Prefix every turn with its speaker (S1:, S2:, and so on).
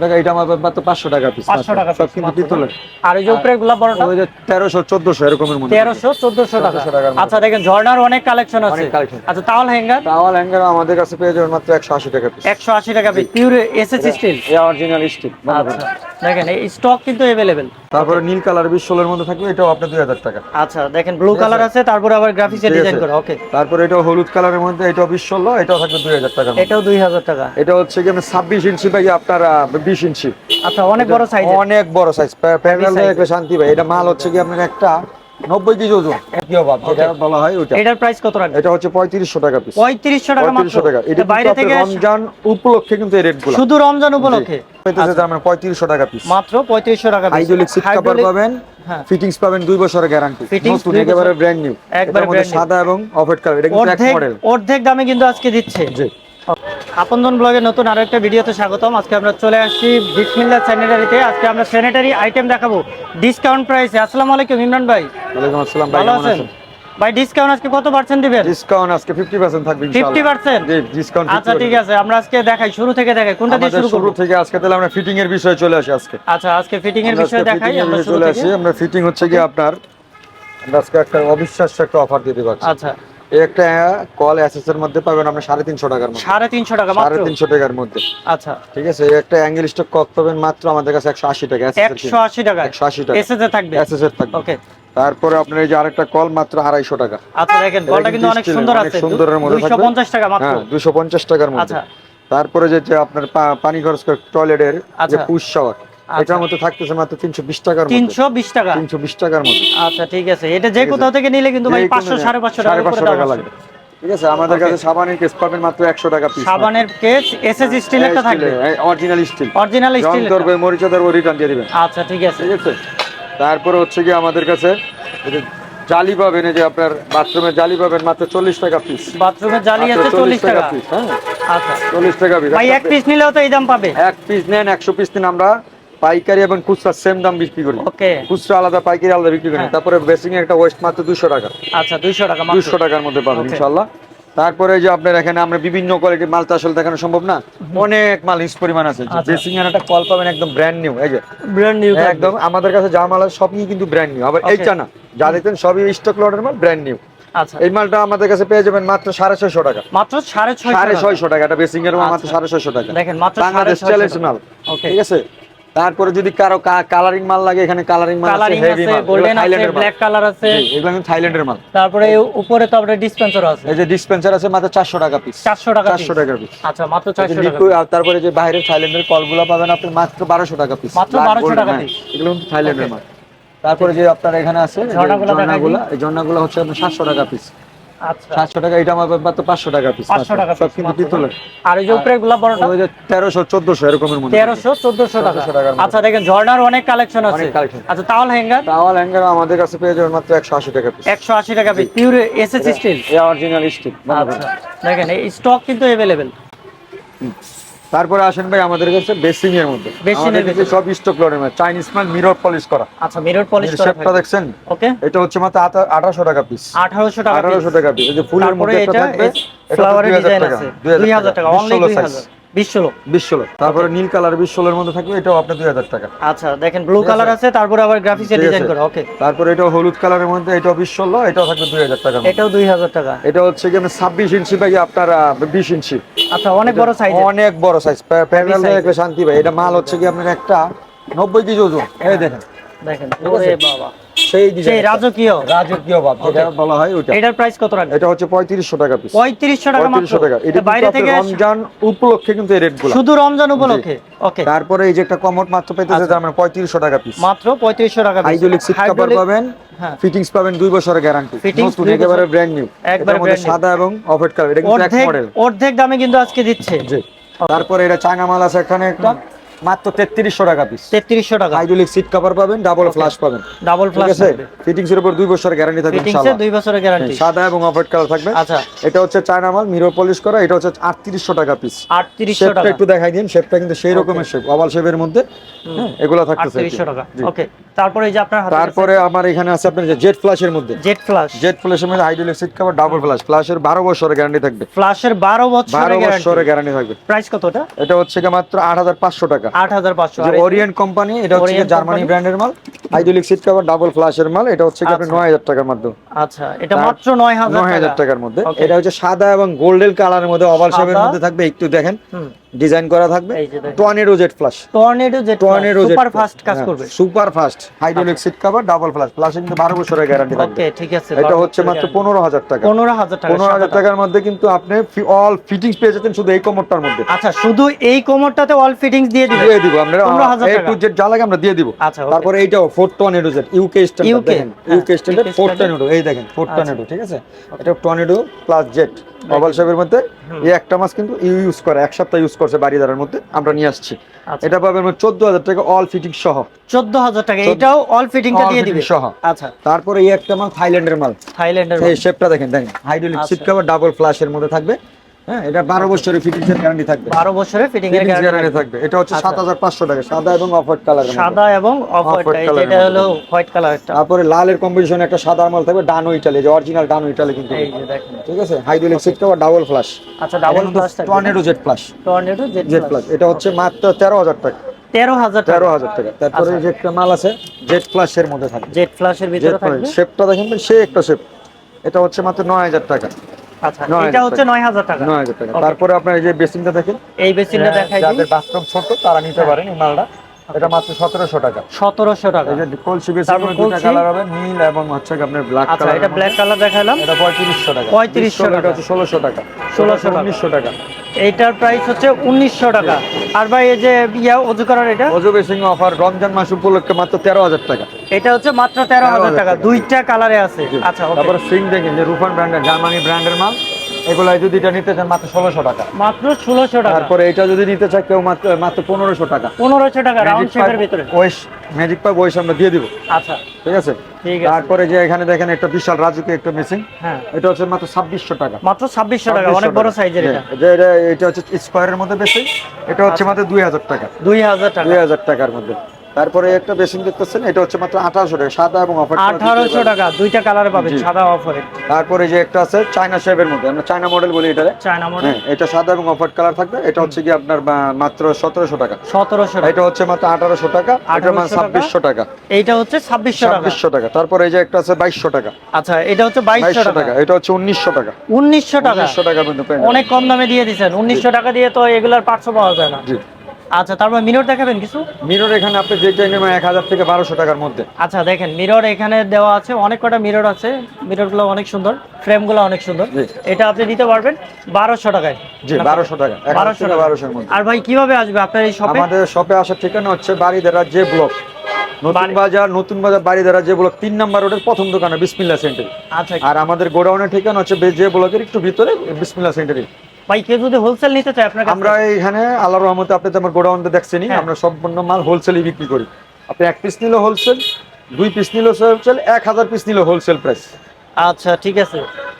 S1: টাকা এটা আমার মাত্র পাঁচশো টাকা পিস
S2: 500 টাকা
S1: সব কিন্তু পিতলের।
S2: আর এই যে উপরে গুলা বড়টা?
S1: ওই যে তেরোশো চোদ্দশো এরকমের মধ্যে।
S2: তেরোশো চোদ্দশো টাকা।
S1: 1400 টাকার মধ্যে।
S2: আচ্ছা দেখেন ঝর্ণার অনেক কালেকশন আছে। আচ্ছা তাওয়াল হ্যাঙ্গার
S1: টাওয়াল হ্যাঙ্গার আমাদের কাছে পেয়ে যাবেন মাত্র একশো আশি টাকা পিস
S2: একশো আশি টাকা pure S S steel
S1: original steel
S2: আচ্ছা দেখেন এই স্টক কিন্তু অ্যাভেলেবেল
S1: তারপরে নীল কালার বিশ ষোলোর মধ্যে থাকবে এটাও আপনার দুই হাজার টাকা।
S2: আচ্ছা দেখেন ব্লু কালার আছে? তারপরে আবার গ্রাফিক্সে ডিজাইন করা ওকে
S1: তারপরে এটাও হলুদ কালারের মধ্যে এটাও বিশ ষোলো এটাও থাকবে দুই হাজার টাকা
S2: এটাও দুই হাজার টাকা।
S1: এটা হচ্ছে কি আপনার ছাব্বিশ ইঞ্চি ভাই আপনার বিশ ইঞ্চি।
S2: আচ্ছা অনেক বড় সাইজ
S1: অনেক বড় সাইজ প্যানেল দেখলে শান্তি ভাই। এটা মাল হচ্ছে কি আপনার একটা নব্বই কেজি ওজন। কি অভাব? যেটা বলা হয় ওইটা।
S2: এটার প্রাইস কত রাখবে
S1: এটা হচ্ছে পঁয়ত্রিশশো টাকা পিস
S2: পঁয়ত্রিশশো টাকা মাত্র।
S1: পঁয়ত্রিশশো টাকা। এটা
S2: বাইরে
S1: বাইরে থেকে রমজান উপলক্ষে কিন্তু এই রেটগুলো
S2: শুধু রমজান উপলক্ষে?
S1: তার মানে পঁয়ত্রিশশো টাকা পিস
S2: মাত্র পঁয়ত্রিশশো টাকা।
S1: হাইড্রোলিক সিট কভার পাবেন।
S2: হ্যাঁ।
S1: ফিটিংস পাবেন দুই বছরের গ্যারান্টি নতুন একেবারে ব্র্যান্ড নিউ
S2: একবারে।
S1: সাদা এবং অফ কালার এটা কিন্তু এক
S2: অর্ধেক
S1: মডেল
S2: অর্ধেক দামে কিন্তু আজকে দিচ্ছে।
S1: জি।
S2: আপনজন ব্লগের নতুন আরও একটা ভিডিওতে স্বাগতম। আজকে আমরা চলে আসছি বিসমিল্লা স্যানিটারিতে। আজকে আমরা স্যানিটারি আইটেম দেখাবো। ডিসকাউন্ট প্রাইসে। আসসালামু আলাইকুম ইমরান ভাই।
S1: ওয়ালাইকুম আসসালাম ভাই
S2: ভালো
S1: কেমন
S2: আছেন? ভাই ডিসকাউন্ট আজকে কত পার্সেন্ট দিবেন?
S1: ডিসকাউন্ট আজকে 50% থাকবে ইনশাআল্লাহ।
S2: 50%
S1: জি ডিসকাউন্ট
S2: আচ্ছা ঠিক আছে আমরা আজকে দেখাই শুরু থেকে দেখাই কোনটা দিয়ে শুরু
S1: শুরু থেকে আজকে তাহলে আমরা ফিটিং এর বিষয়ে চলে আসি আজকে।
S2: আচ্ছা আজকে ফিটিং এর বিষয়ে দেখাই আমরা শুরু থেকে।
S1: আমরা ফিটিং হচ্ছে কি আপনার আজকে একটা অবিশ্বাস্য একটা অফার দিতে পারছি
S2: আচ্ছা
S1: একটা কল অ্যাসেস মধ্যে পাবেন আপনি সাড়ে তিনশো টাকার মধ্যে।
S2: সাড়ে তিনশো টাকা
S1: সাড়ে তিনশো টাকার মধ্যে।
S2: আচ্ছা।
S1: ঠিক আছে একটা অ্যাঙ্গেল স্টক কক পাবেন মাত্র? আমাদের কাছে একশো আশি টাকা
S2: একশো আশি টাকা
S1: একশো আশি টাকা।
S2: এসএসএ থাকবে?
S1: অ্যাসেস থাকবে।
S2: ওকে
S1: তারপরে আপনার এই যে আরেকটা কল মাত্র আড়াইশো টাকা।
S2: আচ্ছা দেখেন বলটা কিন্তু অনেক সুন্দর আছে।
S1: সুন্দরের মধ্যে থাকবে।
S2: পঞ্চাশ টাকা মাত্র।
S1: হ্যাঁ দুশো পঞ্চাশ টাকার মধ্যে।
S2: আচ্ছা।
S1: তারপরে যে আপনার পানি খরচ টয়লেটের যে
S2: আচ্ছা।
S1: পুশ শাওয়ার এটার মধ্যে থাকতেছে মাত্র তিনশো বিশ টাকার মধ্যে।
S2: তিনশো বিশ টাকা?
S1: তিনশো বিশ টাকার মধ্যে।
S2: আচ্ছা ঠিক আছে। এটা যে কোথাও থেকে নিলে কিন্তু ভাই পাঁচশো সাড়ে পাঁচশো
S1: সাড়ে
S2: টাকা
S1: পাঁচশো টাকা লাগবে। ঠিক আছে আমাদের কাছে সাবানের কেস পাবেন মাত্র একশো টাকা পিস
S2: সাবানের কেস এসএস থাকবে।
S1: অরিজিনাল স্টিল
S2: অরিজিনাল
S1: রং
S2: স্টিল
S1: মরিচা ধরবে রিটার্ন দিয়ে দিবেন।
S2: আচ্ছা ঠিক আছে।
S1: ঠিক আছে? তারপরে হচ্ছে কি আমাদের কাছে জালি পাবেন এই যে আপনার বাথরুমের জালি পাবেন মাত্র চল্লিশ টাকা পিস
S2: বাথরুমে জালি আছে চল্লিশ টাকা
S1: পিস হ্যাঁ?
S2: আচ্ছা।
S1: চল্লিশ টাকা পিস
S2: ভাই এক পিস নিলেও তো এই দাম পাবে।
S1: এক পিস নেন একশো পিস নেন আমরা। পাইকারি এবং খুচরা সেম দাম বিক্রি করি।
S2: ওকে।
S1: খুচরা আলাদা পাইকারি আলাদা বিক্রি করি।
S2: হ্যাঁ।
S1: তারপরে বেসিং একটা ওয়েস্ট মাত্র দুশো টাকা।
S2: আচ্ছা দুইশো টাকা মাত্র।
S1: দুশো টাকার মধ্যে পাবেন
S2: Okay.
S1: ইনশাল্লাহ তারপরে যে আপনার এখানে আমরা বিভিন্ন কোয়ালিটির মাল তো আসলে দেখানো সম্ভব না? অনেক মাল হিউজ পরিমাণ আছে।
S2: আচ্ছা।
S1: বেসিং এর একটা কল পাবেন একদম ব্র্যান্ড নিউ এই যে।
S2: ব্র্যান্ড নিউ
S1: একদম আমাদের কাছে যা মাল আছে সবই কিন্তু ব্র্যান্ড নিউ আবার
S2: Okay.
S1: এইটা না যা দেখতেন সবই স্টক লটের মাল ব্র্যান্ড নিউ
S2: আচ্ছা।
S1: এই মালটা আমাদের কাছে পেয়ে যাবেন মাত্র সাড়ে ছয়শো টাকা।
S2: মাত্র সাড়ে ছয়
S1: সাড়ে ছয়শো টাকা এটা বেসিং এর মাত্র
S2: আচ্ছা।
S1: সাড়ে ছয়শো টাকা।
S2: দেখেন মাত্র
S1: বাংলাদেশ চ্যালেঞ্জ মাল। ঠিক আছে? তারপরে যদি কারও কালারিং মাল লাগে এখানে কালারিং মাল আছে হেভি মাল
S2: গোল্ডেন আছে ব্ল্যাক কালার আছে।
S1: এগুলো কিন্তু থাইল্যান্ডের মাল।
S2: তারপরে এই উপরে তো আপনার ডিসপেন্সার আছে।
S1: এই যে ডিসপেন্সার আছে মাত্র চারশো টাকা পিস
S2: চারশো টাকা
S1: চারশো
S2: piece।
S1: টাকা পিস
S2: আচ্ছা মাত্র চারশো টাকা আর
S1: তারপরে যে বাইরে থাইল্যান্ডের কলগুলো পাবেন আপনি মাত্র বারোশো টাকা পিস
S2: মাত্র 1200 টাকা piece।
S1: এগুলো কিন্তু থাইল্যান্ডের মাল। তারপরে যে আপনার এখানে আছে
S2: ঝর্ণাগুলো
S1: এই ঝর্ণাগুলো হচ্ছে আপনার সাতশো টাকা পিস সাতশো টাকা এটা আমার মাত্র পাঁচশো টাকা পিস
S2: পাঁচশো টাকা
S1: সব কিন্তু পিতলের।
S2: আর এই যে উপরে গুলা বড়টা?
S1: ওই যে তেরোশো চোদ্দশো এরকমের মধ্যে।
S2: তেরোশো চোদ্দশো টাকা।
S1: 1400 টাকার মধ্যে।
S2: আচ্ছা দেখেন ঝর্ণার অনেক কালেকশন আছে। আচ্ছা তাওয়াল হ্যাঙ্গার
S1: টাওয়াল হ্যাঙ্গার আমাদের কাছে পেয়ে যাবেন মাত্র একশো আশি টাকা পিস
S2: একশো আশি টাকা piece pure S S steel
S1: original steel
S2: আচ্ছা। দেখেন এই স্টক কিন্তু অ্যাভেলেবেল
S1: তারপরে আসেন ভাই আমাদের কাছে বেসিং এর মধ্যে।
S2: বেসিং এর মধ্যে
S1: সব স্টক লটের মধ্যে। চাইনিজ মাল মিরর পলিশ করা।
S2: আচ্ছা মিরর পলিশ করা
S1: শেপটা দেখছেন?
S2: ওকে।
S1: এটা হচ্ছে মাত্র আঠারোশো টাকা পিস
S2: আঠারোশো টাকা
S1: আঠারোশো টাকা পিস এই যে ফুলের মধ্যে একটা
S2: এটা
S1: থাকবে এটা
S2: ফ্লাওয়ারের ডিজাইন আছে।
S1: দুই
S2: দুই হাজার টাকা। অনলি দুই হাজার। বিশ ষোলো
S1: বিশ ষোলো তারপরে নীল কালার বিশ ষোলোর মধ্যে থাকবে এটাও আপনার দুই হাজার টাকা।
S2: আচ্ছা দেখেন ব্লু কালার আছে? তারপরে আবার গ্রাফিক্সে ডিজাইন করা ওকে
S1: তারপরে এটাও হলুদ কালারের মধ্যে এটাও বিশ ষোলো এটাও থাকবে দুই হাজার টাকা
S2: এটাও দুই হাজার টাকা।
S1: এটা হচ্ছে কি আপনার ছাব্বিশ ইঞ্চি ভাই আপনার বিশ ইঞ্চি।
S2: আচ্ছা অনেক বড় সাইজ
S1: অনেক বড় সাইজ। শান্তি ভাই। এটা মাল হচ্ছে কি আপনার একটা নব্বই কেজি ওজন। এই দেখেন।
S2: দেখেন? বাবা।
S1: সেই
S2: সেই রাজকীয়।
S1: রাজকীয় ভাব যেটা বলা হয় ওইটা।
S2: এটার প্রাইস কত রাখবে
S1: এটা হচ্ছে পঁয়ত্রিশশো টাকা পিস
S2: পঁয়ত্রিশশো টাকা মাত্র।
S1: পঁয়ত্রিশশো টাকা। এটা
S2: বাইরে থেকে
S1: রমজান উপলক্ষে কিন্তু এই রেটগুলো।
S2: শুধু রমজান উপলক্ষে? ওকে।
S1: তারপরে এই যে একটা কমোড মাত্র পেতেছে
S2: আচ্ছা।
S1: তার মানে পঁয়ত্রিশশো টাকা পিস
S2: মাত্র পঁয়ত্রিশশো টাকা piece।
S1: হাইড্রোলিক সিট কভার পাবেন।
S2: হ্যাঁ।
S1: ফিটিংস পাবেন দুই বছরের গ্যারান্টি নতুন একেবারে ব্র্যান্ড নিউ
S2: একবারে
S1: সাদা এবং অফ কালার এটা কিন্তু এক
S2: অর্ধেক
S1: মডেল
S2: অর্ধেক দামে কিন্তু আজকে দিচ্ছে।
S1: জি। তারপরে এটা চায়না মাল আছে এখানে একটা। মাত্র তেত্রিশশো টাকা পিস
S2: তেত্রিশশো টাকা।
S1: হাইড্রোলিক সিট কভার পাবেন ডাবল ফ্লাশ পাবেন।
S2: ডাবল
S1: আছে? ফিটিংস এর উপর দুই বছরের গ্যারান্টি থাকবে
S2: ফিটিংসে দুই বছরের গ্যারান্টি
S1: সাদা এবং অফ কালার থাকবে।
S2: আচ্ছা।
S1: এটা হচ্ছে চায়না মাল মিরর পলিশ করা এটা হচ্ছে আটত্রিশশো টাকা পিস
S2: আটত্রিশশো
S1: শেপটা
S2: টাকা।
S1: একটু দেখাই দিন শেপটা কিন্তু সেই রকমের শেপ ওভাল শেপের মধ্যে। হ্যাঁ, এগুলো থাকতেছে
S2: আটত্রিশশো টাকা। ওকে তারপরে এই যে আপনার হাতে
S1: তারপরে আমার এখানে আছে আপনার যে জেট ফ্ল্যাশের মধ্যে।
S2: জেট ফ্লাশ
S1: জেট ফ্ল্যাশের মধ্যে hydraulic seat cover double flush ফ্ল্যাশের বারো বছরের গ্যারান্টি থাকবে।
S2: ফ্লাশের বারো
S1: বারো
S2: বছরের গ্যারান্টি
S1: বছরের গ্যারান্টি থাকবে।
S2: প্রাইস কত ওটা?
S1: এটা হচ্ছে মাত্র আট হাজার পাঁচশো টাকা। ওরিয়েন্ট কোম্পানি এটা হচ্ছে জার্মানি ব্র্যান্ডের মাল হাইড্রোলিক সিট কভার ডাবল ফ্ল্যাশের মাল এটা হচ্ছে আপনি
S2: আচ্ছা।
S1: টাকার
S2: আচ্ছা এটা মাত্র
S1: টাকার মধ্যে। এটা হচ্ছে সাদা এবং গোল্ডেন কালারের মধ্যে ওভাল শেপের মধ্যে থাকবে একটু দেখেন। ডিজাইন করা থাকবে।
S2: এই যে দেখেন।
S1: টর্নেডো জেট
S2: টর্নেডো যে সুপার ফাস্ট কাজ করবে।
S1: Super fast hydraulic seat cover double flush ফ্ল্যাশে কিন্তু বারো বছরের গ্যারান্টি থাকবে।
S2: ওকে ঠিক আছে
S1: এটা হচ্ছে মাত্র পনেরো হাজার টাকা।
S2: পনেরো হাজার টাকা
S1: পনেরো হাজার
S2: সাদাটা।
S1: টাকার মধ্যে কিন্তু আপনি অল ফিটিংস পেয়ে শুধু এই কোমরটার মধ্যে।
S2: আচ্ছা শুধু এই কোমরটাতে অল ফিটিংস দিয়ে দিবে
S1: দিয়ে দিব আমরা
S2: 15,000
S1: এ টু জেড যা লাগে আমরা দিয়ে দিব।
S2: আচ্ছা.
S1: তারপরে এইটাও four tornado jet UK standard দেখেন ইউকে স্ট্যান্ডার্ড ফোর টর্নেডো এই দেখেন ফোর
S2: আচ্ছা।
S1: টর্নেডো ঠিক আছে? এটা টর্নেডো প্লাস জেট ওভাল শেপের মধ্যে। এই একটা মাস কিন্তু ইউ ইউজ করে এক সপ্তাহ ইউজ করছে বাড়িদারের মধ্যে আমরা নিয়ে আসছি।
S2: আচ্ছা।
S1: এটা পাবেন চোদ্দ হাজার টাকা অল ফিটিং সহ।
S2: চোদ্দ হাজার টাকা এটাও অল ফিটিংটা দিয়ে দিবে।
S1: সহ।
S2: আচ্ছা।
S1: তারপরে এই একটা মাল থাইল্যান্ডের মাল।
S2: থাইল্যান্ডের
S1: এই শেপটা দেখেন দেখেন হাইড্রোলিক
S2: আচ্ছা।
S1: সিট কভার ডাবল ফ্ল্যাশের মধ্যে থাকবে। হ্যাঁ এটা বারো বছরের ফিটিংস এর গ্যারান্টি থাকবে।
S2: বারো বছরের ফিটিং এর
S1: গ্যারান্টি থাকবে। এটা হচ্ছে
S2: আচ্ছা।
S1: সাত হাজার পাঁচশো টাকা সাদা এবং অফ হোয়াইট কালার
S2: সাদা এবং অফ হোয়াইট
S1: এর
S2: হলো হোয়াইট কালারটা
S1: তারপরে লালের কম্বিনেশন একটা সাদা মাল থাকবে ডানো ইটালি যে অরিজিনাল ডানো ইটালি কিন্তু
S2: এই যে দেখেন।
S1: ঠিক আছে? Hydraulic seat cover double flush
S2: আচ্ছা ডাবল থাকবে।
S1: Tornado jet plus
S2: tornado jet
S1: plus এটা হচ্ছে মাত্র তেরো হাজার টাকা।
S2: তেরো হাজার
S1: তেরো হাজার টাকা। তারপরে
S2: আচ্ছা।
S1: যে একটা মাল আছে জেট প্লাসের মধ্যে থাকবে।
S2: জেট ফ্ল্যাশের ভিতরে থাকবে?
S1: শেপটা দেখেন সে একটা শেপ এটা হচ্ছে মাত্র নয় হাজার টাকা।
S2: আচ্ছা এটা হচ্ছে
S1: টাকা।
S2: টাকা।
S1: তারপরে আপনার এই যে বেসিনটা দেখেন
S2: এই বেসিনটা দেখাই
S1: যাদের বাথরুম ছোট তারা নিতে পারেন এই মালটা। এটা মাত্র সতেরোশো টাকা।
S2: সতেরোশো টাকা।
S1: এই যে কলসি বেসিন কালার হবে নীল এবং হচ্ছে আপনার ব্ল্যাক
S2: আচ্ছা
S1: কালার
S2: এটা ব্ল্যাক কালার দেখালাম।
S1: এটা পঁয়ত্রিশশো টাকা।
S2: 3500 টাকা।
S1: হচ্ছে ষোলোশো টাকা।
S2: 1600 টাকা।
S1: উনিশশো টাকা।
S2: এইটার প্রাইস হচ্ছে উনিশশো টাকা। আর ভাই এই যে ইয়া অজু করার এটা?
S1: অজু বেসিং অফার রমজান মাস উপলক্ষে মাত্র তেরো হাজার টাকা।
S2: এটা হচ্ছে মাত্র তেরো হাজার টাকা। দুইটা কালারে আছে। আচ্ছা।
S1: তারপরে সিং দেখেন যে রুফান ব্র্যান্ডের জার্মানি ব্র্যান্ডের মাল। এগুলো যদি এটা নিতে চান মাত্র ষোলোশো টাকা।
S2: মাত্র ষোলোশো টাকা।
S1: তারপরে এটা যদি নিতে চায় কেউ মাত্র মাত্র পনেরোশো টাকা।
S2: পনেরোশো টাকা রাউন্ড শেপের ভিতরে।
S1: ওয়েস ম্যাজিক পাইপ ওয়েস আমরা দিয়ে দিব।
S2: আচ্ছা।
S1: ঠিক আছে? তারপরে যে এখানে দেখেন একটা বিশাল রাজুকে একটা মেশিন
S2: হ্যাঁ।
S1: এটা হচ্ছে মাত্র ছাব্বিশশো টাকা।
S2: মাত্র ছাব্বিশশো টাকা অনেক বড় সাইজের এটা।
S1: যে এটা এটা হচ্ছে স্কোয়ারের মধ্যে বেশি। এটা হচ্ছে মাত্র দুই হাজার টাকা।
S2: দুই হাজার টাকা।
S1: দুই হাজার টাকার মধ্যে। তারপরে একটা বেসিন দেখতেছেন এটা হচ্ছে মাত্র আঠারোশো টাকা সাদা এবং অফার
S2: আঠারোশো টাকা দুইটা কালারে পাবেন সাদা অফারে
S1: তারপরে যে একটা আছে চায়না শেপের মধ্যে আমরা চায়না মডেল বলি এটারে।
S2: চায়না মডেল
S1: এটা সাদা এবং অফার কালার থাকবে এটা হচ্ছে কি আপনার মাত্র সতেরোশো টাকা।
S2: সতেরোশো
S1: এটা হচ্ছে মাত্র আঠারোশো টাকা এটা মানে ছাব্বিশশো টাকা।
S2: এইটা হচ্ছে ছাব্বিশশো টাকা।
S1: ছাব্বিশশো টাকা। তারপরে এই যে একটা আছে বাইশশো টাকা।
S2: আচ্ছা এটা হচ্ছে বাইশশো টাকা।
S1: এটা হচ্ছে উনিশশো টাকা।
S2: উনিশশো টাকা।
S1: উনিশশো টাকা
S2: অনেক কম দামে দিয়ে দিচ্ছেন উনিশশো টাকা দিয়ে তো এগুলার পাঁচশো পাওয়া যায় না। আচ্ছা তারপর মিরর দেখাবেন কিছু?
S1: মিরর এখানে আপনি যে চাইলে এক হাজার থেকে বারোশো টাকার মধ্যে।
S2: আচ্ছা দেখেন মিরর এখানে দেওয়া আছে অনেক কটা মিরর আছে। মিররগুলো অনেক সুন্দর ফ্রেমগুলো অনেক সুন্দর। এটা আপনি নিতে পারবেন বারোশো টাকায়।
S1: জি বারোশো টাকা
S2: বারোশো
S1: বারোশোর মধ্যে।
S2: আর ভাই কীভাবে আসবে আপনার এই শপে
S1: আমাদের শপে আসার ঠিকানা হচ্ছে বাড়িদারা যে ব্লক। নতুন বাজার নতুন বাজার বাড়িদারা যে ব্লক তিন নাম্বার রোডের প্রথম দোকানে বিসমিল্লা সেন্টার।
S2: আচ্ছা
S1: আর আমাদের গোডাউনের ঠিকানা হচ্ছে যে ব্লকের একটু ভিতরে বিসমিল্লা সেন্টারে।
S2: ভাই কেউ যদি হোলসেল নিতে চায় আপনার
S1: আমরা এইখানে আল্লাহর রহমতে আপনি তো আমার গোডাউনতে দেখছেনই
S2: হ্যাঁ।
S1: আমরা সম্পূর্ণ মাল হোলসেলই বিক্রি করি। আপনি এক পিস নিলে হোলসেল দুই পিস নিলে হোলসেল এক হাজার পিস নিলে হোলসেল প্রাইস
S2: আচ্ছা ঠিক আছে।